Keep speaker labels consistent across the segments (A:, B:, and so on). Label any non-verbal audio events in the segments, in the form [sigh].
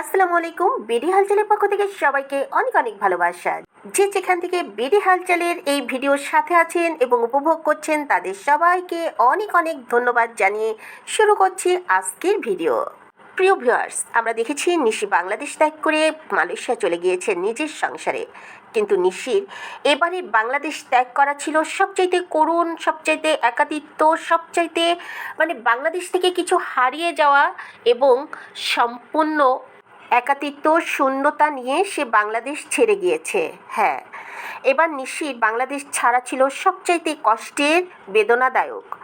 A: আসসালামু আলাইকুম। বিডি হালচালের পক্ষ থেকে সবাইকে অনেক অনেক ভালোবাসা। যে যেখান থেকে বিডি হালচালের এই ভিডিওর সাথে আছেন এবং উপভোগ করছেন, তাদের সবাইকে অনেক অনেক ধন্যবাদ জানিয়ে শুরু করছি আজকের ভিডিও। প্রিয় ভিউয়ার্স, আমরা দেখেছি নিশি বাংলাদেশ ত্যাগ করে মালয়েশিয়া চলে গিয়েছে নিজের সংসারে। কিন্তু নিশির এবারে বাংলাদেশ ত্যাগ করা ছিল সবচাইতে করুণ, সবচাইতে একাকিত্ব সবচাইতে মানে বাংলাদেশ থেকে কিছু হারিয়ে যাওয়া এবং সম্পূর্ণ একাকিত্ব শূন্যতা নিয়ে সে বাংলাদেশ ছেড়ে গিয়েছে। হ্যাঁ এবার নিশির বাংলাদেশ ছাড়া ছিল সবচাইতে কষ্টের, বেদনাদায়ক।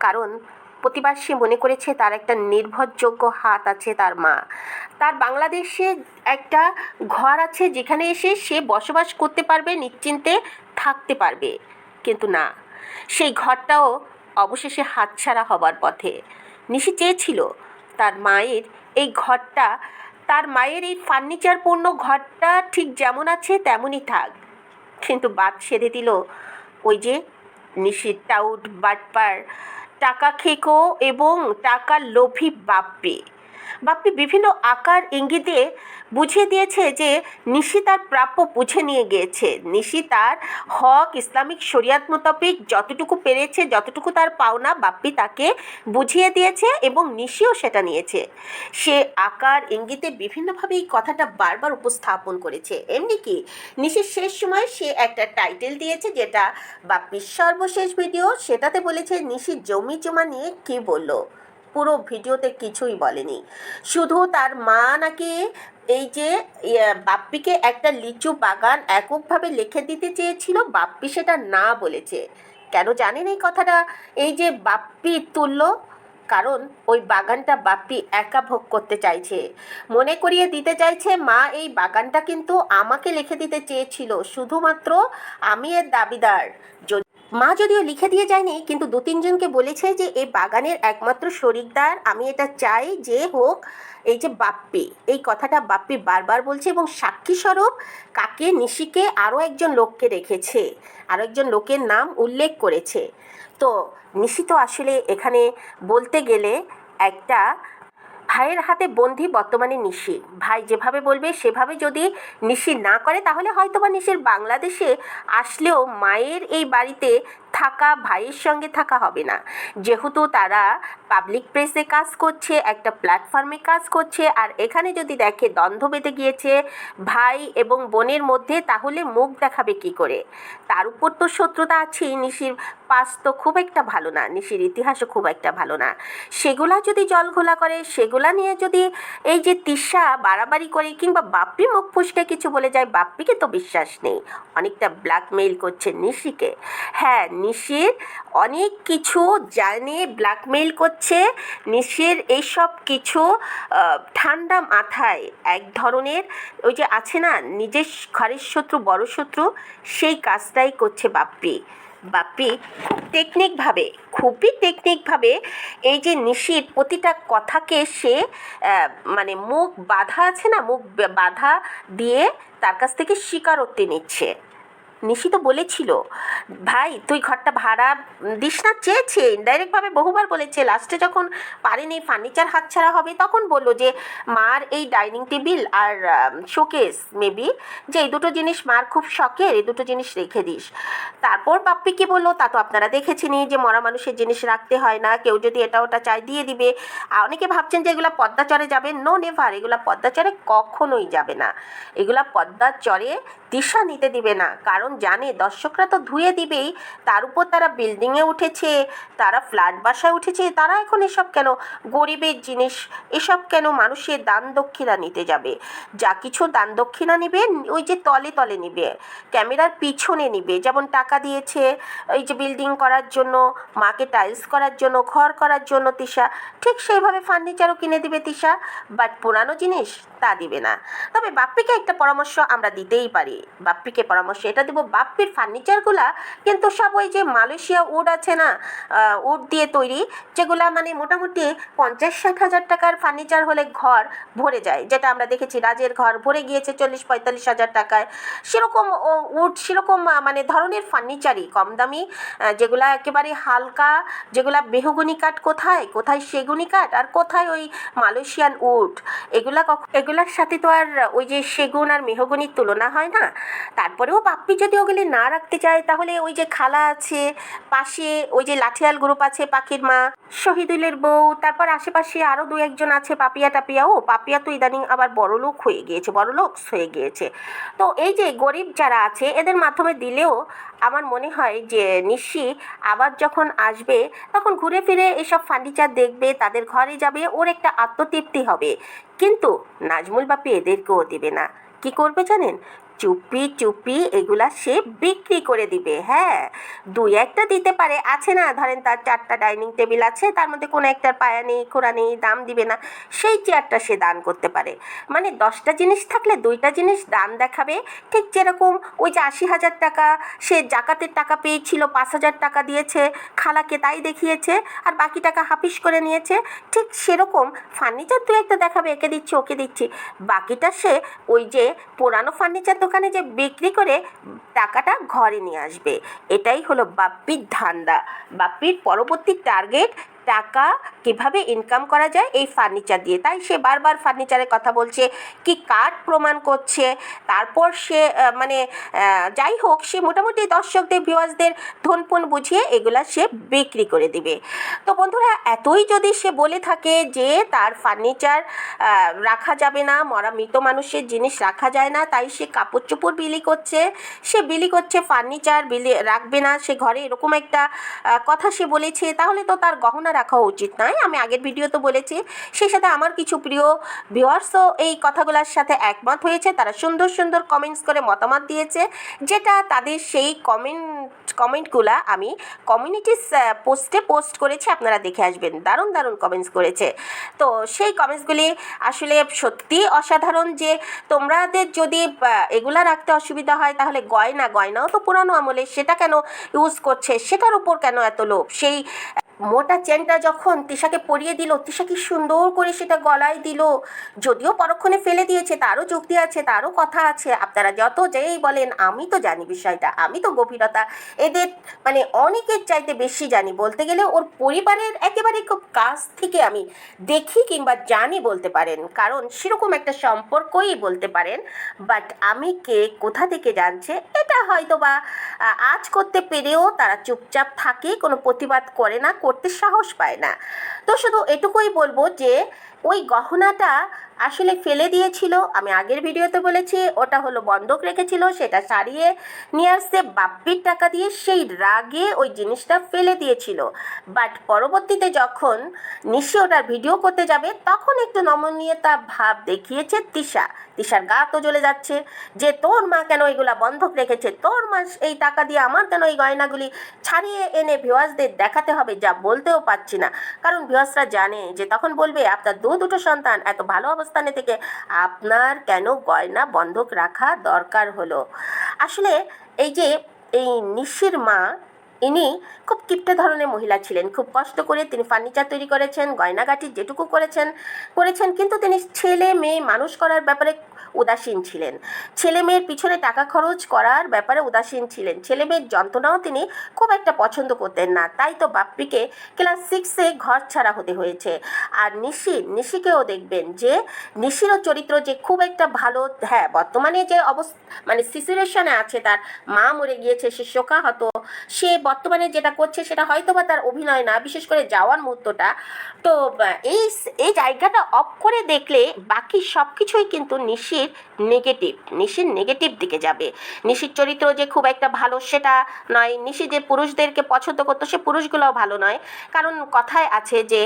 A: কারণ প্রতিবার সে মনে করেছে তার একটা নির্ভরযোগ্য হাত আছে তার মা। তার বাংলাদেশে একটা ঘর আছে যেখানে এসে সে বসবাস করতে পারবে, নিশ্চিন্তে থাকতে পারবে। কিন্তু না, সেই ঘরটাও অবশেষে হাতছাড়া হবার পথে। নিশি চেয়েছিল তার মায়ের এই ঘরটা তার মায়ের এই ফার্নিচার ফার্নিচারপূর্ণ ঘরটা ঠিক যেমন আছে, তেমনই থাক। কিন্তু বাদ সেরে দিল ওই যে নিশির টাউট বাটপার, টাকা খেকো এবং টাকা লোভী বাপ্পি বাপ্পি বিভিন্ন আকার ইঙ্গিতে বুঝিয়ে দিয়েছে যে নিশি তার প্রাপ্য বুঝে নিয়ে গিয়েছে। নিশি তার হক, ইসলামিক শরিয়াত মোতাবেক যতটুকু পেরেছে, যতটুকু তার পাওনা বাপ্পি তাকে বুঝিয়ে দিয়েছে এবং নিশিও সেটা নিয়েছে। সে আকার ইঙ্গিতে বিভিন্নভাবে এই কথাটা বারবার উপস্থাপন করেছে। এমনি কি? নিশির শেষ সময় সে একটা টাইটেল দিয়েছে যেটা বাপ্পির সর্বশেষ ভিডিও। সেটাতে বলেছে, নিশি জমি জমা নিয়ে কি বলল? পুরো ভিডিওতে কিছুই বলেনি। শুধু তার মা নাকি এই যে ইয়ে, বাপ্পিকে একটা লিচু বাগান এককভাবে লিখে দিতে চেয়েছিল বাপ্পি সেটা না বলেছে। কেন জানেন এই কথাটা? এই যে বাপ্পি তুললো কারণ ওই বাগানটা বাপ্পি একা ভোগ করতে চাইছে। মনে করিয়ে দিতে চাইছে মা এই বাগানটা কিন্তু আমাকে লিখে দিতে চেয়েছিল শুধুমাত্র আমি এর দাবিদার। যদি মা যদিও লিখে দিয়ে যায়নি, কিন্তু দু তিনজনকে বলেছে যে এই বাগানের একমাত্র শরিকদার, আমি এটা চাই যে হোক, এই যে বাপ্পি, এই কথাটা বাপ্পি বারবার বলছে এবং সাক্ষী স্বরূপ কাকে, নিশিকে আরও একজন লোককে রেখেছে, আরও একজন লোকের নাম উল্লেখ করেছে। তো নিশি তো আসলে এখানে বলতে গেলে একটা ভাইয়ের হাতে বন্দি বর্তমানে নিশি। ভাই যেভাবে বলবে, সেভাবে যদি নিশি না করে, তাহলে হয়তো বা নিশির বাংলাদেশে আসলেও মায়ের এই বাড়িতে থাকা, ভাইয়ের সঙ্গে থাকা হবে না। যেহেতু তারা পাবলিক প্রেসে কাজ করছে, একটা প্ল্যাটফর্মে কাজ করছে, আর এখানে যদি দেখে দ্বন্দ্ব বেঁধে গিয়েছে ভাই এবং বোনের মধ্যে, তাহলে মুখ দেখাবে কি করে? তার উপর তো শত্রুতা আছেই, নিশির পাস তো খুব একটা ভালো না, নিশির ইতিহাসও খুব একটা ভালো না। সেগুলা যদি জল ঘোলা করে, সেগুলা নিয়ে যদি এই যে তিস্সা বাড়াবাড়ি করে, কিংবা বাপ্পি মুখ ফুসকে কিছু বলে যায়, বাপ্পিকে তো বিশ্বাস নেই। অনেকটা ব্ল্যাকমেইল করছে নিশিকে। হ্যাঁ নিশির অনেক কিছু জানে ব্ল্যাকমেইল করছে। নিশির এইসব কিছু ঠান্ডা মাথায় এক ধরনের ওই যে আছে না, নিজের ঘরের শত্রু, বড় শত্রু, সেই কাজটাই করছে বাপ্পি। বাপ্পি খুব টেকনিকভাবে খুবই টেকনিকভাবে এই যে নিশির প্রতিটা কথাকে সে মানে মুখ বাধা আছে না, মুখ বাধা দিয়ে তার কাছ থেকে স্বীকারোক্তি নিচ্ছে। নিশি তো বলেছিল, ভাই, তুই ঘরটা ভাড়া দিস না চেয়েছে ইনডাইরেক্টভাবে বহুবার বলেছে। লাস্টে যখন পারেনি ফার্নিচার হাতছাড়া হবে, তখন বলল যে, মার এই ডাইনিং টেবিল আর শোকেস মেবি যে এই দুটো জিনিস মার খুব শখের, এই দুটো জিনিস রেখে দিস। তারপর বাপ্পি কি বলল, তা তো আপনারা দেখেছেনই যে মরা মানুষের জিনিস রাখতে হয় না, কেউ যদি এটা ওটা চাই দিয়ে দিবে। অনেকে ভাবছেন যে এগুলো পদ্মাচরে যাবে। নো নেভার এগুলো পদ্মাচরে কখনোই যাবে না। এগুলা পদ্মার চরে দিশা নিতে দিবে না। কারণ জানে দর্শকরা তো ধুয়ে দিবেই। তার উপর তারা বিল্ডিংয়ে উঠেছে, তারা ফ্ল্যাট বাসায় উঠেছে, তারা এখন এসব কেন? গরিবের জিনিস, এসব কেন মানুষের দান দক্ষিণা নিতে যাবে? যা কিছু দান দক্ষিণা নিবে, ওই যে তলে তলে নিবে। ক্যামেরার পিছনে নিবে, যেমন টাকা দিয়েছে, এই যে বিল্ডিং করার জন্য, মাকে টাইলস করার জন্য, ঘর করার জন্য তিশা ঠিক সেইভাবে ফার্নিচারও কিনে দিবে তিশা বাট পুরানো জিনিস তা দিবে না। তবে বাপ্পিকে একটা পরামর্শ আমরা দিতেই পারি। বাপ্পিকে পরামর্শ, এটা দেবো। বাপ্পির ফার্নিচারগুলা কিন্তু সব ওই যে মালয়েশিয়া উড আছে না উড দিয়ে তৈরি, যেগুলা মানে মোটামুটি পঞ্চাশ ষাট হাজার টাকার ফার্নিচার হলে ঘর ভরে যায়, যেটা আমরা দেখেছি রাজের ঘর ভরে গিয়েছে চল্লিশ পঁয়তাল্লিশ হাজার টাকায়। সেরকম উড সেরকম মানে ধরনের ফার্নিচারই কম দামি যেগুলা একেবারে হালকা, যেগুলা বেহুগুনি কাঠ কোথায়? কোথায় সেগুনি কাঠ? আর কোথায় ওই মালয়েশিয়ান উড? এগুলা এগুলার সাথে তো আর ওই যে সেগুন আর মেহগুনির তুলনা হয় না? তারপরেও বাপ্পি যদি ওগুলি না রাখতে চায়, তাহলে ওই যে খালা আছে, পাশে ওই যে লাঠিয়াল গ্রুপ আছে, পাখির মা, শহীদুলের বউ, তারপর আশেপাশে আরও দু একজন আছে, পাপিয়া টাপিয়া। ও, পাপিয়া তো ইদানিং আবার বড়লোক হয়ে গিয়েছে বড়লোক হয়ে গিয়েছে। তো এই যে গরিব যারা আছে, এদের মাধ্যমে দিলেও আমার মনে হয় যে নিশি আবার যখন আসবে, তখন ঘুরে ফিরে এসব ফার্নিচার দেখবে, তাদের ঘরে যাবে, ওর একটা আত্মতৃপ্তি হবে। কিন্তু নাজমুল বাপি এদেরকেও দেবে না। কি করবে জানেন? চুপি চুপি এগুলা সে বিক্রি করে দিবে হ্যাঁ? দুই একটা দিতে পারে, আছে না? ধরেন তার চারটা ডাইনিং টেবিল আছে, তার মধ্যে কোনো একটার পায়া নেই, খোড়া নেই, দাম দিবে না, সেই চেয়ারটা সে দান করতে পারে। মানে দশটা জিনিস থাকলে দুইটা জিনিস দান দেখাবে, ঠিক যেরকম ওই যে আশি হাজার টাকা, সে জাকাতের টাকা পেয়েছিল, পাঁচ হাজার টাকা দিয়েছে, খালাকে তাই দেখিয়েছে, আর বাকি টাকা হাফিস করে নিয়েছে, ঠিক সেরকম ফার্নিচার দু একটা দেখাবে, একে দিচ্ছি, ওকে দিচ্ছি। বাকিটা সে ওই যে পুরানো ফার্নিচার দোকানে যে বিক্রি করে টাকাটা ঘরে নিয়ে আসবে। এটাই হলো বাপ্পির ধান্দা। বাপ্পির পরবর্তী টার্গেট টাকা কীভাবে ইনকাম করা যায় এই ফার্নিচার দিয়ে। তাই সে বারবার ফার্নিচারের কথা বলছে, কি কাঠ প্রমাণ করছে, তারপর সে মানে যাই হোক, সে মোটামুটি দর্শকদের ভিউয়ার্সদের ধনপন বুঝিয়ে এগুলা সে বিক্রি করে দিবে। তো বন্ধুরা, এতই যদি সে বলে থাকে যে তার ফার্নিচার রাখা যাবে না, মরা মৃত মানুষের জিনিস রাখা যায় না, তাই সে কাপড় চোপড় বিলি করছে, সে বিলি করছে ফার্নিচার বিলি, রাখবে না, সে ঘরে এরকম একটা কথা সে বলেছে, তাহলে তো তার গহনা রাখা উচিত নয়। আমি আগের ভিডিও তো বলেছি, সেই সাথে আমার কিছু প্রিয় ভিউয়ার্সও এই কথাগুলোর সাথে একমত হয়েছে। তারা সুন্দর সুন্দর কমেন্টস করে মতামত দিয়েছে, যেটা তাদের সেই কমেন্ট কমেন্টগুলা আমি কমিউনিটি পোস্টে পোস্ট করেছি, আপনারা দেখে আসবেন। দারুণ দারুণ কমেন্টস করেছে। তো সেই কমেন্টসগুলি আসলে সত্যি অসাধারণ যে তোমাদের যদি এগুলা রাখতে অসুবিধা হয়, তাহলে গয়না, গয়নাও তো পুরানো আমলে সেটা কেন ইউজ করছে? সেটার উপর কেন এত লোভ? সেই মোটা চেনটা যখন তিশাকে পরিয়ে দিল, তিশা কি সুন্দর করে সেটা গলায় দিল। যদিও পরক্ষণে ফেলে দিয়েছে, তারও যুক্তি আছে, তারও কথা আছে। আপনারা যত যেই বলেন, আমি তো জানি বিষয়টা, আমি তো গভীরতা। এদের মানে অনেকের চাইতে বেশি জানি। বলতে গেলে ওর পরিবারের একেবারে খুব কাছ থেকে আমি দেখি কিংবা জানি বলতে পারেন। কারণ সেরকম একটা সম্পর্কই বলতে পারেন। বাট আমি কে, কোথা থেকে জানছে, এটা হয়তো বা আজ করতে পেরেও তারা চুপচাপ থাকে, কোনো প্রতিবাদ করে না করতে সাহস পায় না। তো শুধু এটুকুই বলব যে ওই গহনাটা আসলে ফেলে দিয়েছিল। আমি আগের ভিডিওতে বলেছি, ওটা হলো বন্ধক রেখেছিল, সেটা সারিয়ে নিয়ে আসতে বাপ্পির টাকা দিয়ে সেই রাগে ওই জিনিসটা ফেলে দিয়েছিল। বাট পরবর্তীতে যখন নিশি ওটার ভিডিও করতে যাবে, তখন একটু নমনীয়তা ভাব দেখিয়েছে তিশা। তিশার গা তো জ্বলে যাচ্ছে যে, তোর মা কেন এগুলা বন্ধক রেখেছে? তোর মা এই টাকা দিয়ে আমার কেন এই গয়নাগুলি ছাড়িয়ে এনে ভিওয়াসদের দেখাতে হবে যা বলতেও পারছি না। কারণ ভিওয়াসরা জানে যে, তখন বলবে, আপনার দুটো সন্তান। এত ভালো অবস্থানে থেকে আপনার কেন গয়না বন্ধক রাখা দরকার হলো? আসলে এই যে, এই নিশির মা, ইনি খুব কিপ্টে ধরনের মহিলা ছিলেন। খুব কষ্ট করে তিনি ফার্নিচার তৈরি করেছেন, গয়নাগাটি যেটুকু করেছেন করেছেন, কিন্তু তিনি ছেলে মেয়ে মানুষ করার ব্যাপারে উদাসীন ছিলেন। ছেলে মেয়ের পিছনে টাকা খরচ করার ব্যাপারে উদাসীন ছিলেন। ছেলে মেয়ের যন্ত্রণাও তিনি খুব একটা পছন্দ করতেন না। তাই তো বাপ্পিকে ক্লাস সিক্সে ঘর ছাড়া হতে হয়েছে। আর নিশি, নিশিকেও দেখবেন যে নিশিরও চরিত্র যে খুব একটা ভালো হ্যাঁ বর্তমানে যে অবস্থা মানে সিচুয়েশনে আছে, তার মা মরে গিয়েছে, সে শোকাহত। সে বর্তমানে যেটা করছে, সেটা হয়তো বা তার অভিনয় না, বিশেষ করে যাওয়ার মুহূর্তটা। তো এই এই জায়গাটা অফ করে দেখলে বাকি সব কিছুই কিন্তু নিশির [laughs] নেগেটিভ নিশির নেগেটিভ দিকে যাবে। নিশির চরিত্র যে খুব একটা ভালো সেটা নয়। নিশি যে পুরুষদেরকে পছন্দ করতো, সে পুরুষগুলোও ভালো নয়। কারণ কথায় আছে যে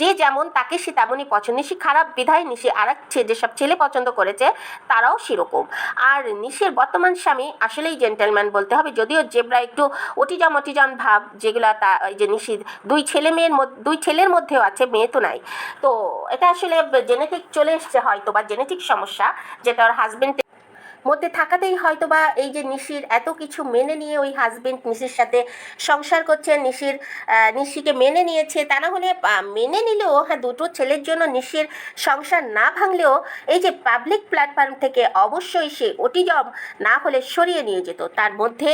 A: যে যেমন তাকে সে তেমনই পছন্দ। নিশি খারাপ বিধায় নিশি আর এক যেসব ছেলে পছন্দ করেছে, তারাও সেরকম। আর নিশির বর্তমান স্বামী আসলেই জেন্টেলম্যান বলতে হবে। যদিও জেবরা একটু অটিজাম অটিজাম ভাব যেগুলো তা যে নিশির দুই ছেলে মেয়ের দুই ছেলের মধ্যেও আছে, মেয়ে তো নাই। তো এটা আসলে জেনেটিক চলে এসছে হয়তো বা জেনেটিক সমস্যা। যেটা ওর হাজবেন্ড মধ্যে থাকাতেই হয়তো বা এই যে নিশির এত কিছু মেনে নিয়ে ওই হাজবেন্ড নিশির সাথে সংসার করছে, নিশির নিশিকে মেনে নিয়েছে, তা না হলে মেনে নিলেও হ্যাঁ দুটো ছেলের জন্য নিশির সংসার না ভাঙলেও এই যে পাবলিক প্ল্যাটফর্ম থেকে অবশ্যই সে অটিজম না হলে সরিয়ে নিয়ে যেত। তার মধ্যে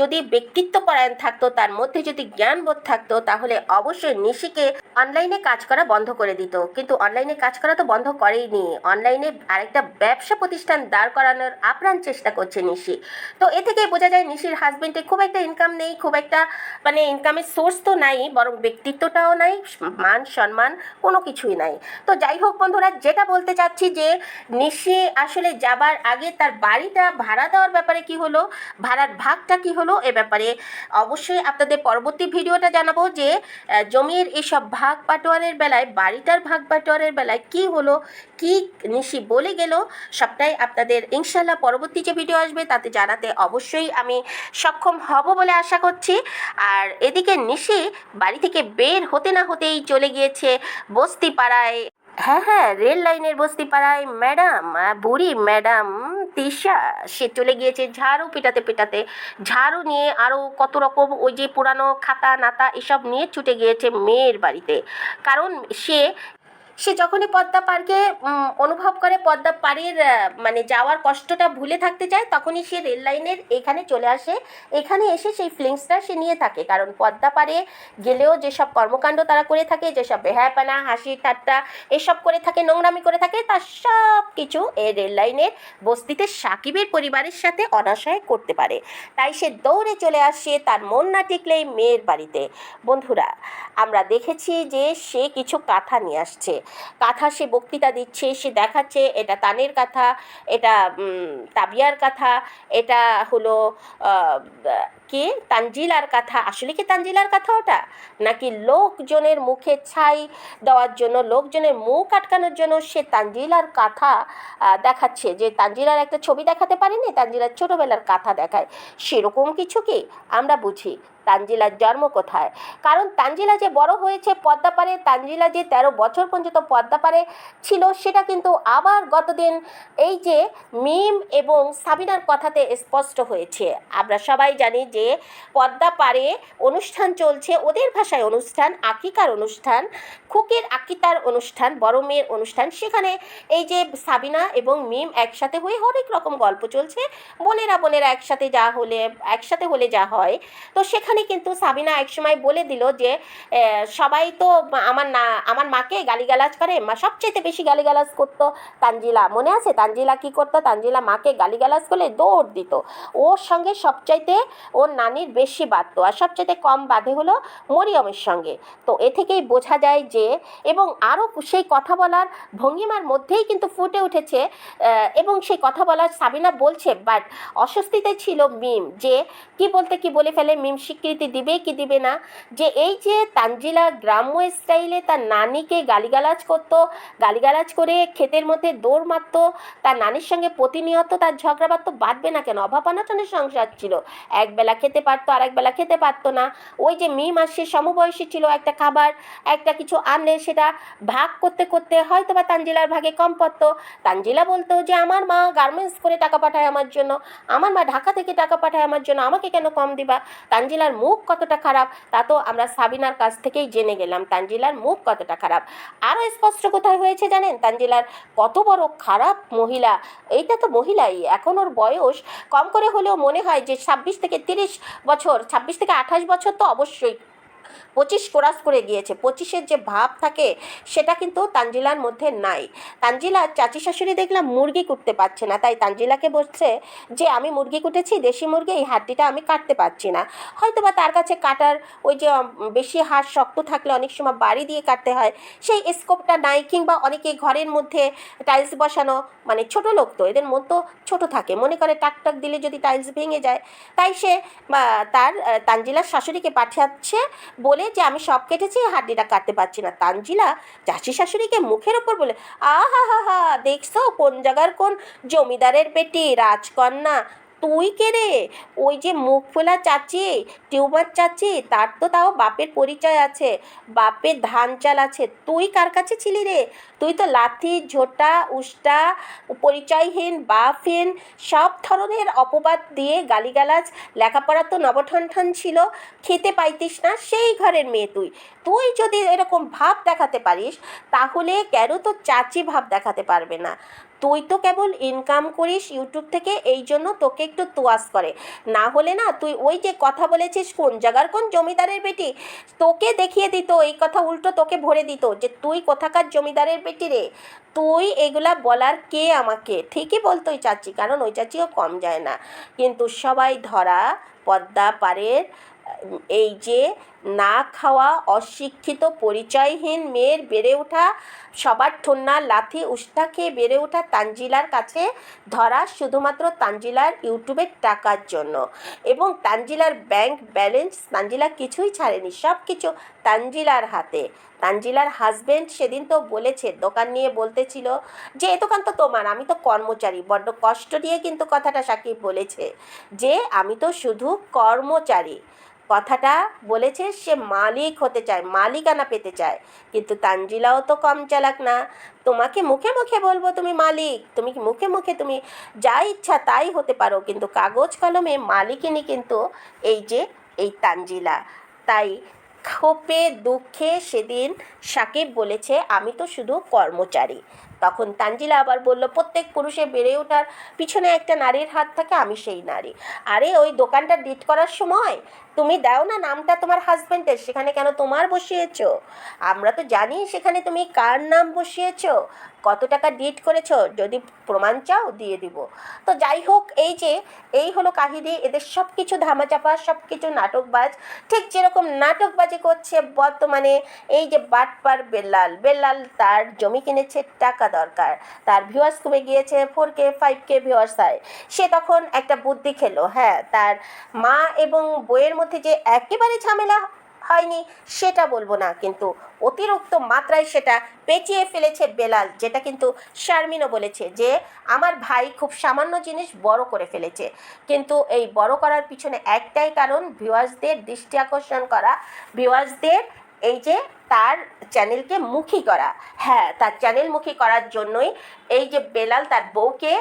A: যদি ব্যক্তিত্ব পরায়ণ থাকতো, তার মধ্যে যদি জ্ঞানবোধ থাকতো, তাহলে অবশ্যই নিশিকে অনলাইনে কাজ করা বন্ধ করে দিত। কিন্তু অনলাইনে কাজ করা তো বন্ধ করেই করেইনি অনলাইনে আরেকটা ব্যবসা প্রতিষ্ঠান দাঁড় করানোর আপ্রাণ চেষ্টা করছে নিশি। তো এ থেকে বোঝা যায় নিশির হাজবেন্ডের খুব একটা ইনকাম নেই, খুব একটা মানে ইনকামের সোর্স তো নাই, বরং ব্যক্তিত্বটাও নাই, মান, সম্মান কোনো কিছুই নাই। তো যাই হোক বন্ধুরা, যেটা বলতে চাচ্ছি যে নিশি আসলে যাবার আগে তার বাড়িটা ভাড়া দেওয়ার ব্যাপারে কি হলো, ভাড়ার ভাগটা কি হলো এ ব্যাপারে অবশ্যই আপনাদের পরবর্তী ভিডিওটা জানাব যে জমির এইসব ভাগ বাটোয়ারের বেলায়, বাড়িটার ভাগ বাটোয়ারের বেলায় কি হলো, কি নিশি বলে গেল, সবটাই আপনাদের ইনশাল্লাহ পরবর্তী যে ভিডিও আসবে তাতে জানাতে অবশ্যই আমি সক্ষম হব বলে আশা করছি। আর এদিকে নিশি বাড়ি থেকে বের হতে না হতেই চলে গিয়েছে বস্তি পাড়ায় হ্যাঁ হ্যাঁ রেল লাইনের বস্তি পাড়ায় ম্যাডাম বুড়ি ম্যাডাম তিশা, সে চলে গিয়েছে ঝাড়ু পেটাতে পেটাতে। ঝাড়ু নিয়ে আরও কত রকম ওই যে পুরানো খাতা নাতা এসব নিয়ে ছুটে গিয়েছে মেয়ের বাড়িতে। কারণ সে সে যখনই পদ্মা পার্কে অনুভব করে পদ্মা পাড়ের মানে যাওয়ার কষ্টটা ভুলে থাকতে চায় তখনই সে রেল লাইনের এখানে চলে আসে। এখানে এসে সেই ফিলিংসটা সে নিয়ে থাকে। কারণ পদ্মা পাড়ে গেলেও যেসব কর্মকাণ্ড তারা করে থাকে, যেসব বেহায়াপানা হাসি ঠাট্টা, এসব করে থাকে, নোংরামি করে থাকে তার সব কিছু এই রেল লাইনের বস্তিতে সাকিবের পরিবারের সাথে অনাশয় করতে পারে। তাই সে দৌড়ে চলে আসে তার মন না টিকলেই মেয়ের বাড়িতে। বন্ধুরা, আমরা দেখেছি যে সে কিছু কাঁথা নিয়ে আসছে। কাঁথা সে বক্তৃতা দিচ্ছে, সে দেখাচ্ছে, এটা তানের কাঁথা, এটা তাবিয়ার কাঁথা, এটা হলো কে? তানজিলার কাঁথা। আসলে কি তানজিলার কাঁথা ওটা? নাকি লোকজনের মুখে ছাই দেওয়ার জন্য, লোকজনের মুখ আটকানোর জন্য সে তানজিলার কাঁথা দেখাচ্ছে? যে তানজিলার একটা ছবি দেখাতে পারেনি? তানজিলার ছোটোবেলার কাঁথা দেখায়। সেরকম কিছু কি? আমরা বুঝি। তানজিলার জন্ম কোথায়? কারণ তানজিলা যে বড় হয়েছে পদ্মাপাড়ে তানজিলা যে তেরো বছর পর্যন্ত পদ্মাপাড়ে ছিল, সেটা কিন্তু আবার গতদিন এই যে মিম এবং সাবিনার কথাতে স্পষ্ট হয়েছে। আমরা সবাই জানি যে পদ্মাপাড়ে অনুষ্ঠান চলছে, ওদের ভাষায় অনুষ্ঠান, আকিকার অনুষ্ঠান, খুকির আকিতার অনুষ্ঠান, বড় মেয়ের অনুষ্ঠান। সেখানে এই যে সাবিনা এবং মিম একসাথে হয়ে অনেক রকম গল্প চলছে, বোনেরা বোনেরা একসাথে যা হলে, একসাথে হলে যা হয়। তো সেখানে কিন্তু সাবিনা একসময় বলে দিল যে সবাই তো আমার না, আমার মাকে গালিগালাজ করে, মা সবচেয়ে বেশি গালিগালাজ করতো তানজিলা। মনে আছে? তানজিলা কি করতো? তানজিলা মাকে গালিগালাজ করলে দৌড় দিত। ওর সঙ্গে সবচাইতে ওর নানির বেশি বাঁধতো আর সবচাইতে কম বাঁধে হলো মরিয়মের সঙ্গে। তো এ থেকেই বোঝা যায় যে, এবং আরও সেই কথা বলার ভঙ্গিমার মধ্যেই কিন্তু ফুটে উঠেছে এবং সেই কথা বলার সাবিনা বলছে, বাট অস্বস্তিতে ছিল মিম যে, কি বলতে কি বলে ফেলে মিম স্বীকৃতি দিবে কি দিবে না? যে এই যে তানজিলা গ্রাম্য স্টাইলে তার নানিকে গালিগালাজ করতো, গালিগালাজ করে ক্ষেতের মধ্যে দৌড় মারতো, তার নানির সঙ্গে প্রতিনিয়ত তার ঝগড়া বাঁধতো, বাঁধবে না কেন? অভাব অনটনের সংসার ছিল। একবেলা খেতে পারতো আর একবেলা খেতে পারতো না। ওই যে মিম মাসে সমবয়সী ছিল একটা খাবার, একটা কিছু আনলে সেটা ভাগ করতে করতে হয়তো বা তানজিলার ভাগে কম পড়তো। তানজিলা বলতো যে, আমার মা গার্মেন্টস করে টাকা পাঠায় আমার জন্য। আমার মা ঢাকা থেকে টাকা পাঠায় আমার জন্য। আমাকে কেন কম দিবা? তানজিলার মুখ কতটা খারাপ, তা তো আমরা সাবিনার কাছ থেকেই জেনে গেলাম। তানজিলার মুখ কতটা খারাপ। আরও স্পষ্ট কোথায় হয়েছে জানেন? তানজিলার কত বড় খারাপ মহিলা। এইটা তো মহিলাই, এখন ওর বয়স কম করে হলেও মনে হয় যে ছাব্বিশ থেকে তিরিশ বছর, ছাব্বিশ থেকে আঠাশ বছর তো অবশ্যই। পঁচিশ ক্রাস করে গিয়েছে। পঁচিশের যে ভাব থাকে, সেটা কিন্তু তানজিলার মধ্যে নাই। তানজিলার চাচি শাশুড়ি দেখলাম মুরগি কুটতে পারছে না। তাই তানজিলাকে বলছে যে, আমি মুরগি কুটেছি, দেশি মুরগি, এই হাড্ডিটা আমি কাটতে পারছি না। হয়তো বা তার কাছে কাটার ওই যে বেশি হাড় শক্ত থাকলে অনেক সময় বাড়ি দিয়ে কাটতে হয়। সেই স্কোপটা নাই, কিংবা অনেকে ঘরের মধ্যে টাইলস বসানো মানে ছোট লোক তো, এদের মন তো ছোট থাকে। মনে করে টাক টাক দিলে যদি টাইলস ভেঙে যায়। তাই সে তার তানজিলার শাশুড়িকে পাঠাচ্ছে বলে যে আমি সব কেটেছি, হাড্ডিটা কাটতে পারছি না। তানজিলা চাষি শাশুড়িকে মুখের ওপর বলে আহা হা হা দেখছ কোন জায়গার কোন জমিদারের পেটি? রাজকন্যা, তুই কে রে? ওই যে মুখ ফোলা চাচি, টিউমার চাচি, তার তো তাও বাপের পরিচয় আছে, বাপের ধান চাল আছে। তুই কার কাছে ছিলি রে? তুই তো লাথি, ঝোটা, উষ্টা, পরিচয়হীন বাপহীন সব ধরনের অপবাদ দিয়ে গালিগালাজ, লেখাপড়া তো নবঠনঠন ছিল, খেতে পাইতিস না সেই ঘরের মেয়ে তুই। তুই যদি এরকম ভাব দেখাতে পারিস, তাহলে কেন তো চাচি ভাব দেখাতে পারবে না? তুই তো কেবল ইনকাম করিস ইউটিউব থেকে, এই জন্য তোকে একটু তোয়াজ করে। না হলে না, তুই ওই যে কথা বলেছিস কোন জায়গার কোন জমিদারের বেটি, তোকে দেখিয়ে দিত, এই কথা উল্টো তোকে ভরে দিত যে তুই কোথাকার জমিদারের বেটি রে, তুই এগুলা বলার কে আমাকে? ঠিকই বলতো ওই চাচি, কারণ ওই চাচিও কম যায় না। কিন্তু সবাই ধরা পদ্মা পারের এই যে না খাওয়া অশিক্ষিত পরিচয়হীন মেয়ের বেড়ে ওঠা, সবার ঠন্না লাথি উষ্টা খেয়ে বেড়ে ওঠা তানজিলার কাছে ধরা শুধুমাত্র তানজিলার ইউটিউবের টাকার জন্য। এবং তানজিলার ব্যাংক ব্যালেন্স তানজিলা কিছুই ছাড়েনি সব কিছু তানজিলার হাতে। তানজিলার হাজবেন্ড সেদিন তো বলেছে, দোকান নিয়ে বলতেছিল যে, এ দোকান তো তোমার, আমি তো কর্মচারী। বড্ড কষ্ট দিয়ে কিন্তু কথাটা সাকিব বলেছে যে, আমি তো শুধু কর্মচারী। কথাটা বলেছে সে মালিক হতে চায়, মালিকানা পেতে চায়। কিন্তু তানজিলাও তো কম চালাক না। তোমাকে মুখে মুখে বলব তুমি মালিক, তুমি মুখে মুখে তুমি যা ইচ্ছা তাই হতে পারো। কিন্তু কাগজ কলমে মালিকিনি কিন্তু এই যে, এই তানজিলা। তাই ক্ষোভে, দুঃখে সেদিন সাকিব বলেছে, আমি তো শুধু কর্মচারী। তখন তানজিলা আবার বলল, প্রত্যেক পুরুষে বেড়ে ওঠার পিছনে একটা নারীর হাত থাকে, আমি সেই নারী। আরে, ওই দোকানটা ডিট করার সময়? তুমি দাও না নামটা তোমার হাজব্যান্ডের সেখানে কেন তোমার বসিয়েছো? আমরা তো জানি সেখানে তুমি কার নাম বসিয়েছো। কত টাকা ডিট করেছ? যদি প্রমাণ চাও, দিয়ে দিব। তো যাই হোক, এই যে, এই হলো কাহিনী। এদের সব কিছু ধামাচাপা সব কিছু নাটকবাজ। ঠিক যেরকম নাটকবাজি করছে বর্তমানে এই যে বাটপার বেল্লাল। বেল্লাল তার জমি কিনেছে, টাকা দরকার। তার ভিউয়ার্স কমে গিয়েছে four K five K viewers হয় সে তখন একটা বুদ্ধি খেলো হ্যাঁ তার মা এবং বইয়ের মধ্যে যে একেবারে ঝামেলা হয়নি, সেটা বলব না। কিন্তু অতিরিক্ত মাত্রায় সেটা পেঁচিয়ে ফেলেছে বেলাল, যেটা কিন্তু শারমিনও বলেছে যে, আমার ভাই খুব সামান্য জিনিস বড় করে ফেলেছে। কিন্তু এই বড় করার পিছনে একটাই কারণ ভিউয়ার্সদের দৃষ্টি আকর্ষণ করা। ভিউয়ার্সদের এই যে তার চ্যানেলকে মুখী করা। হ্যাঁ তার চ্যানেল মুখী করার জন্যই এই যে বেলাল তার বউকে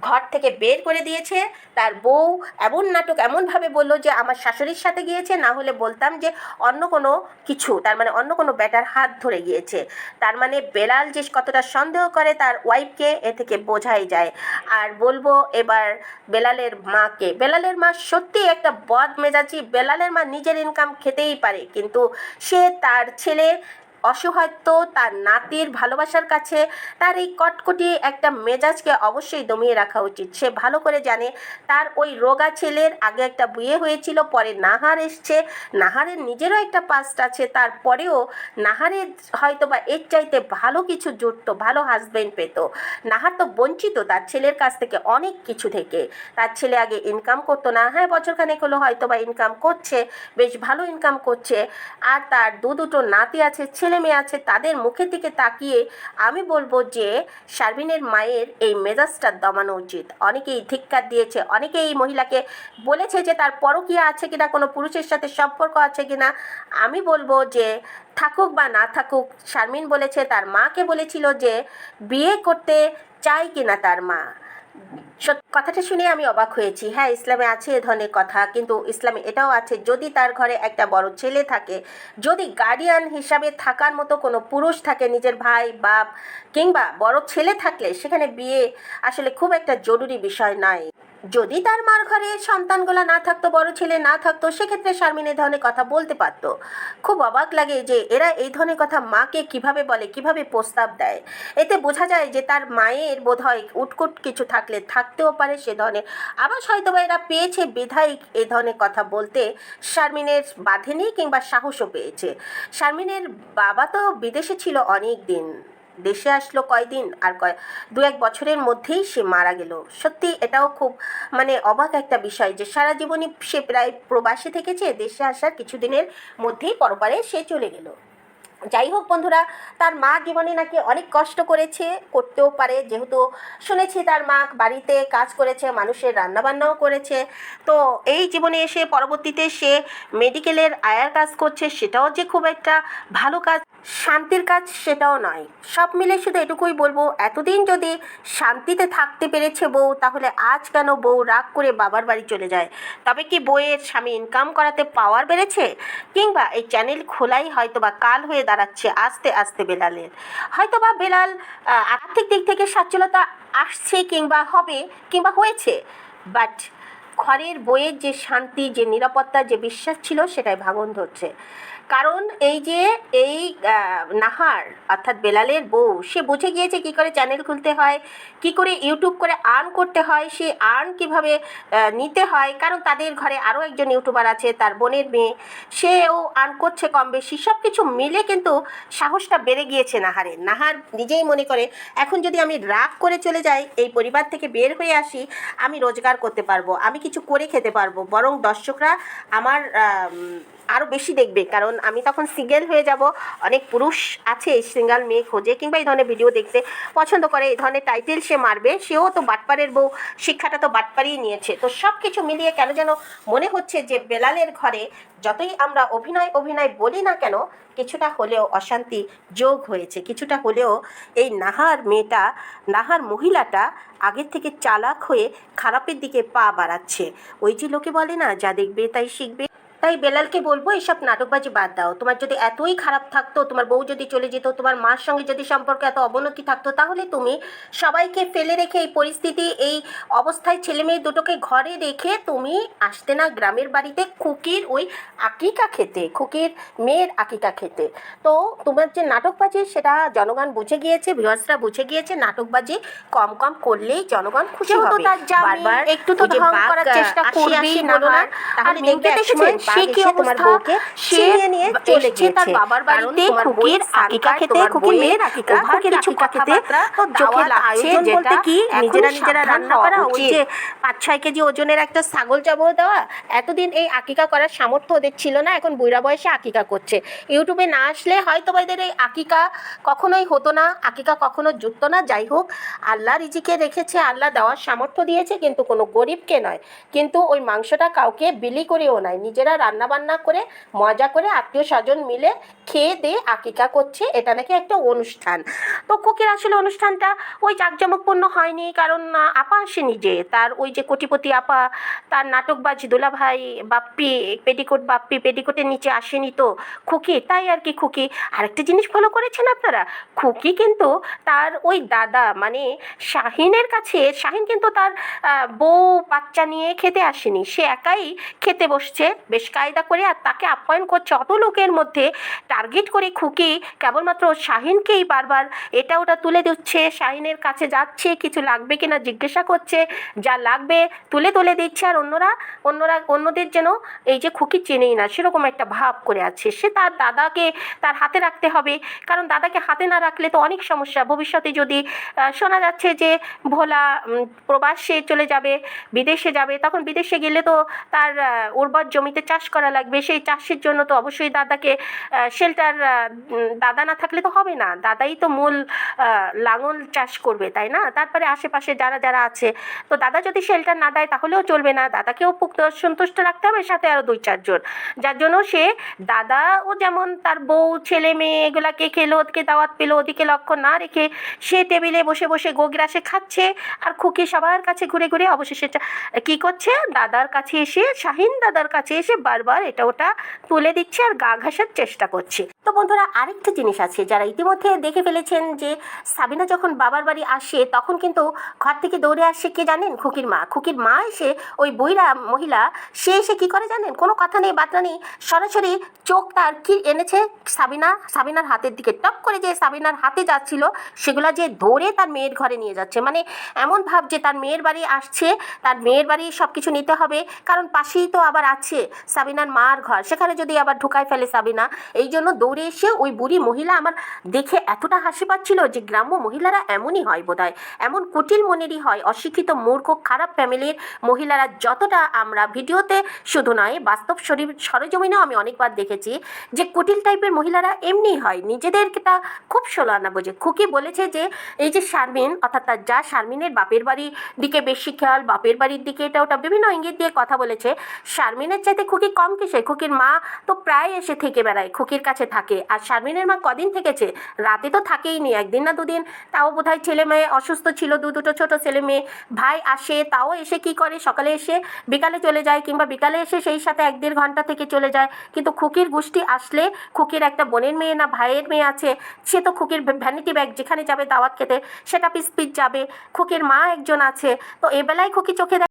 A: ঘর থেকে বের করে দিয়েছে। তার বউ এমন নাটক এমনভাবে বলল যে, আমার শাশুড়ির সাথে গিয়েছে, না হলে বলতাম যে, অন্য কোনো কিছু। তার মানে অন্য কোনো ব্যাটার হাত ধরে গিয়েছে। তার মানে বেলাল যে কতটা সন্দেহ করে, তার ওয়াইফকে এ থেকে বোঝাই যায়। আর বলব এবার বেলালের মাকে। বেলালের মা সত্যি একটা বদ মেজাজি বেলালের মা নিজের ইনকাম খেতেই পারে। কিন্তু সে তার ছেলে অসহায়ত্ব তার নাতির ভালোবাসার কাছে তার এই কটকটি একটা মেজাজকে অবশ্যই দমিয়ে রাখা উচিত। সে ভালো করে জানে তার ওই রোগা ছেলের আগে একটা বিয়ে হয়েছিল, পরে নাহার এসছে। নাহারের নিজেরও একটা পাস্ট আছে, তারপরেও নাহারের হয়তো বা এর চাইতে ভালো কিছু জুটতো, ভালো হাজবেন্ড পেত। নাহার তো বঞ্চিত, তার ছেলের কাছ থেকে অনেক কিছু থেকে। তার ছেলে আগে ইনকাম করতো না হ্যাঁ বছরখানেক হলো হয়তো বা ইনকাম করছে, বেশ ভালো ইনকাম করছে। আর তার দু দুটো নাতি আছে, ছেলে মেয়ে আছে, তাদের মুখের দিকে তাকিয়ে আমি বলব যে শারমিনের মায়ের এই মেজাজটা দমানো উচিত। অনেকেই ধিক্কার দিয়েছে, অনেকেই এই মহিলাকে বলেছে যে তার পরকীয়া আছে কিনা, কোনো পুরুষের সাথে সম্পর্ক আছে কিনা। আমি বলব যে থাকুক বা না থাকুক, শারমিন বলেছে তার মাকে বলেছিল যে বিয়ে করতে চায় কিনা তার মা। কথাটা শুনে আমি অবাক হয়েছি। হ্যাঁ ইসলামে আছে এ ধরনের কথা, কিন্তু ইসলামে এটাও আছে, যদি তার ঘরে একটা বড় ছেলে থাকে, যদি গার্ডিয়ান হিসাবে থাকার মতো কোনো পুরুষ থাকে, নিজের ভাই, বাপ, কিংবা বড় ছেলে থাকলে, সেখানে বিয়ে আসলে খুব একটা জরুরি বিষয় নয়। যদি তার মার ঘরে সন্তানগুলো না থাকতো, বড় ছেলে না থাকতো, সেক্ষেত্রে শারমিন এই ধরনের কথা বলতে পারতো। খুব অবাক লাগে যে এরা এই ধরনের কথা মাকে কীভাবে বলে, কীভাবে প্রস্তাব দেয়। এতে বোঝা যায় যে তার মায়ের বোধ হয় উটকুট কিছু থাকলে থাকতেও পারে সে ধরনের। আবার হয়তো বা এরা পেয়েছে বিধায়ী এই ধরনের কথা বলতে, শারমিনের বাঁধেনি কিংবা সাহসও পেয়েছে। শারমিনের বাবা তো বিদেশে ছিল অনেক দিন দেশে আসলো কয়দিন আর কয়, দু এক বছরের মধ্যেই সে মারা গেল। সত্যি এটাও খুব মানে অবাক একটা বিষয় যে সারা জীবনই সে প্রায় প্রবাসে থেকেছে, দেশে আসার কিছুদিনের মধ্যেই পরপারে সে চলে গেল। যাই হোক বন্ধুরা, তার মা জীবনে নাকি অনেক কষ্ট করেছে, করতেও পারে। যেহেতু শুনেছি তার মা বাড়িতে কাজ করেছে, মানুষের রান্নাবান্নাও করেছে। তো এই জীবনে এসে পরবর্তীতে সে মেডিকেলের আয়ার কাজ করছে, সেটাও যে খুব একটা ভালো কাজ শান্তির কাজ সেটাও নয়। সব মিলে শুধু এটুকুই বলব, এতদিন যদি শান্তিতে থাকতে পেরেছে বউ, তাহলে আজ কেন বউ রাগ করে বাবার বাড়ি চলে যায়? তবে কি বইয়ের স্বামী ইনকাম করাতে পাওয়ার বেড়েছে? কিংবা এই চ্যানেল খোলাই হয়তো বা কাল হয়ে দাঁড়াচ্ছে আস্তে আস্তে বেলালের। হয়তো বা বেলাল আর্থিক দিক থেকে সচ্ছলতা আসছে কিংবা হবে কিংবা হয়েছে। বাট ঘরের বইয়ের যে শান্তি, যে নিরাপত্তা, যে বিশ্বাস ছিল, সেটাই ভাঙন ধরছে। কারণ এই যে এই নাহার অর্থাৎ বেলালের বউ সে বুঝে গিয়েছে কি করে চ্যানেল খুলতে হয় কি করে ইউটিউব করে আর্ন করতে হয় সে আর্ন কীভাবে নিতে হয় কারণ তাদের ঘরে আরও একজন ইউটিউবার আছে তার বোনের মেয়ে সেও আর্ন করছে কম বেশি সব কিছু মিলে কিন্তু সাহসটা বেড়ে গিয়েছে নাহারের। নাহার নিজেই মনে করে এখন যদি আমি রাগ করে চলে যাই এই পরিবার থেকে বের হয়ে আসি আমি রোজগার করতে পারব আমি কিছু করে খেতে পারব। বরং দর্শকরা আমার আম, আরও বেশি দেখবে। কারণ আমি তখন সিঙ্গেল হয়ে যাব, অনেক পুরুষ আছে সিঙ্গেল মেয়ে খোঁজে, কিংবা এই ধরনের ভিডিও দেখতে পছন্দ করে, এই ধরনের টাইটেল সে মারবে, সেও তো বাটপারের বউ, শিক্ষাটা তো বাটপারই নিয়েছে। তো সব কিছু মিলিয়ে কেন যেন মনে হচ্ছে যে বেলালের ঘরে যতই আমরা অভিনয় অভিনয় বলি না কেন, কিছুটা হলেও অশান্তি যোগ হয়েছে। কিছুটা হলেও এই নাহার মেয়েটা, নাহার মহিলাটা আগের থেকে চালাক হয়ে খারাপের দিকে পা বাড়াচ্ছে। ওই যে লোকে বলে না, যা দেখবে তাই শিখবে। তাই বেলালকে বলব এইসব নাটকবাজি বাদ দাও। তোমার যদি এতই খারাপ থাকতো তোমার বউ যদি চলে যেত তোমার মার সঙ্গে যদি সম্পর্কে এত অবনতি থাকতো তাহলে তুমি সবাইকে ফেলে রেখে এই পরিস্থিতি এই অবস্থায় ছেলে মেয়ে দুটোকে ঘরে রেখে তুমি আসতে না গ্রামের বাড়িতে খুকির ওই আকিকা খেতে খুকির মেয়ের আকিকা খেতে। তো তোমার যে নাটকবাজি সেটা জনগণ বুঝে গিয়েছে ভিউয়ার্সরা বুঝে গিয়েছে নাটকবাজি কম কম করলেই জনগণ খুশি হবে। বারবার
B: একটু তো ঢং করার চেষ্টা
A: আসি
B: করবেই
A: না, তাহলে
B: আর মেয়েকে দেখেছেন, সে কি অবস্থা? সে
A: নিয়ে চলে
B: তার বাবার বাড়িতে
A: বউয়ের
B: আকিকা খেতে,
A: বউয়ের
B: মেয়ের আকিকা, খেতে
A: চোখে লাগছে
B: বলতে কি, নিজেরা নিজেরা রান্না করা।
A: উচিত। যে পাঁচ ছয় কেজি ওজনের একটা ছাগল চাবো দেওয়া এতদিন এই আকিকা করার সামর্থ্য ওদের ছিল না এখন বুড়া বয়সে আকিকা করছে ইউটিউবে না আসলে হয়তো এদের এই আকিকা কখনোই হতো না আকিকা কখনো জুটতো না যাই হোক আল্লাহ রিজিকে রেখেছে আল্লাহ দেওয়ার সামর্থ্য দিয়েছে কিন্তু কোনো গরিবকে নয় কিন্তু ওই মাংসটা কাউকে বিলি করেও নয় নিজেরা রান্না বান্না করে, মজা করে আত্মীয় স্বজন মিলে খেয়ে দিয়ে আকিকা করছে। এটা নাকি একটা অনুষ্ঠান। তো কোকের আসলে অনুষ্ঠানটা ওই জাঁকজমকপূর্ণ হয়নি কারণ আপা আসেনি যে। তার ওই যে কোটিপতি আপা, তার নাটকবাজ দুলা ভাই বাপ্পি, পেটিকোট বাপ্পি পেটিকোটের নিচে আসেনি তো খুকি তাই আর কি খুকি আরেকটা জিনিস ফলো করেছেন আপনারা? খুকি কিন্তু তার ওই দাদা মানে শাহিনের কাছে, শাহিন কিন্তু তার বউ বাচ্চা নিয়ে খেতে আসেনি। সে একাই খেতে বসছে। বেশ কায়দা করে আর তাকে আপ্যায়ন করছে। অত লোকের মধ্যে টার্গেট করে খুকি কেবলমাত্র শাহিনকেই বারবার। এটা ওটা তুলে দিচ্ছে, শাহিনের কাছে যাচ্ছে, কিছু লাগবে কিনা জিজ্ঞাসা করছে, যা লাগবে তুলে তুলে দিচ্ছে। আর অন্যরা অন্যরা, অন্যদের যেন এই যে খুকি চেনেই না, সেরকম একটা ভাব করে আছে। সে তার দাদাকে তার হাতে রাখতে হবে। কারণ দাদাকে হাতে না রাখলে তো অনেক সমস্যা। ভবিষ্যতে যদি শোনা যাচ্ছে যে ভোলা প্রবাসে চলে যাবে, বিদেশে যাবে, তখন বিদেশে গেলে তো তার উর্বর জমিতে চাষ করা লাগবে। সেই চাষের জন্য তো অবশ্যই দাদাকে শেল্টার দাদা না থাকলে তো হবে না। দাদাই তো মূল লাঙল চাষ করবে, তাই না? তারপরে আশেপাশে যারা যারা আছে, তো দাদা যদি শেল্টার না দেয় তাহলেও চলবে না। দাদাকেও সন্তুষ্ট রাখতে হবে, সাথে আরও দুই, চারজন। যার জন্য সে, দাদাও যেমন তার বউ, ছেলে, মেয়ে এগুলাকে খেলো, ওদিকে দাওয়াত পেল, ওদিকে লক্ষ্য না রেখে সে টেবিলে বসে বসে গোগ্রাসে খাচ্ছে আর খুকি সবার কাছে ঘুরে ঘুরে অবশেষে কি করছে? দাদার কাছে এসে, শাহিন দাদার কাছে এসে বারবার এটা ওটা তুলে দিচ্ছে আর গা ঘাসার চেষ্টা করছে। তো বন্ধুরা, আরেকটা জিনিস আছে যারা ইতিমধ্যে দেখে ফেলেছেন যে সাবিনা যখন বাবার বাড়ি আসে, তখন কিন্তু ঘর থেকে দৌড়ে আসে কে জানেন? খুকির মা। খুকির মা এসে ওই বইরা মহিলা, সে এসে কি করে জানেন? কোনো কথা নেই বার্তা নেই, সরাসরি চোখ তার কি এনেছে? সাবিনা, সাবিনার হাতের দিকে টপ করে যে সাবিনার হাতে যাচ্ছিল, সেগুলা যে ধরে তার মেয়ের ঘরে নিয়ে যাচ্ছে। মানে এমন ভাব যে তার মেয়ের বাড়ি আসছে, তার মেয়ের বাড়ি সব কিছু নিতে হবে, কারণ পাশেই তো আবার আছে সাবিনার মার ঘর। সেখানে যদি আবার ঢুকায় ফেলে সাবিনা, এই জন্য দৌড়ে করে এসে ওই বুড়ি মহিলা আমার দেখে এতটা হাসি পাচ্ছিল যে গ্রাম্য মহিলারা এমনই হয় বোধহয়। এমন কুটিল মনেরই হয়, অশিক্ষিত, মূর্খ, খারাপ ফ্যামিলির মহিলারা যতটা আমরা ভিডিওতে শুধু নয়, বাস্তব শরীর সরজমিনেও আমি অনেকবার দেখেছি যে কুটিল টাইপের মহিলারা এমনি হয়। নিজেদেরটা খুব সোলানা বোঝে। খুকি বলেছে যে এই যে শারমিন, অর্থাৎ তার যা শারমিনের বাপের বাড়ির দিকে বেশি খেয়াল, বাপের বাড়ির দিকে এটা ওটা বিভিন্ন ইঙ্গিত দিয়ে কথা বলেছে। শারমিনের চাইতে খুকি কম কিসে? খুকির মা তো প্রায় এসে থেকে বেড়ায়, খুকির কাছে থাকে। আর শারমিনের মা কদিন থেকেছে? রাতে তো থাকেই নি, একদিন না দুদিন। তাও বোধহয় ছেলে মেয়ে অসুস্থ ছিল, দু দুটো ছোট ছেলে মেয়ে। ভাই আসে, তাও এসে কি করে? সকালে এসে বিকালে চলে যায়, কিংবা বিকালে এসে সেই সাথে এক দেড় ঘণ্টা থেকে চলে যায়। কিন্তু খুকির গোষ্ঠী আসলে খুকির একটা বোনের মেয়ে না, ভাইয়ের মেয়ে আছে। সে তো খুকির ভ্যানিটি ব্যাগ যেখানে যাবে দাওয়াত খেতে, সেটা পিস পিস যাবে। খুকির মা একজন আছে। তো এবেলায় খুকি চোখে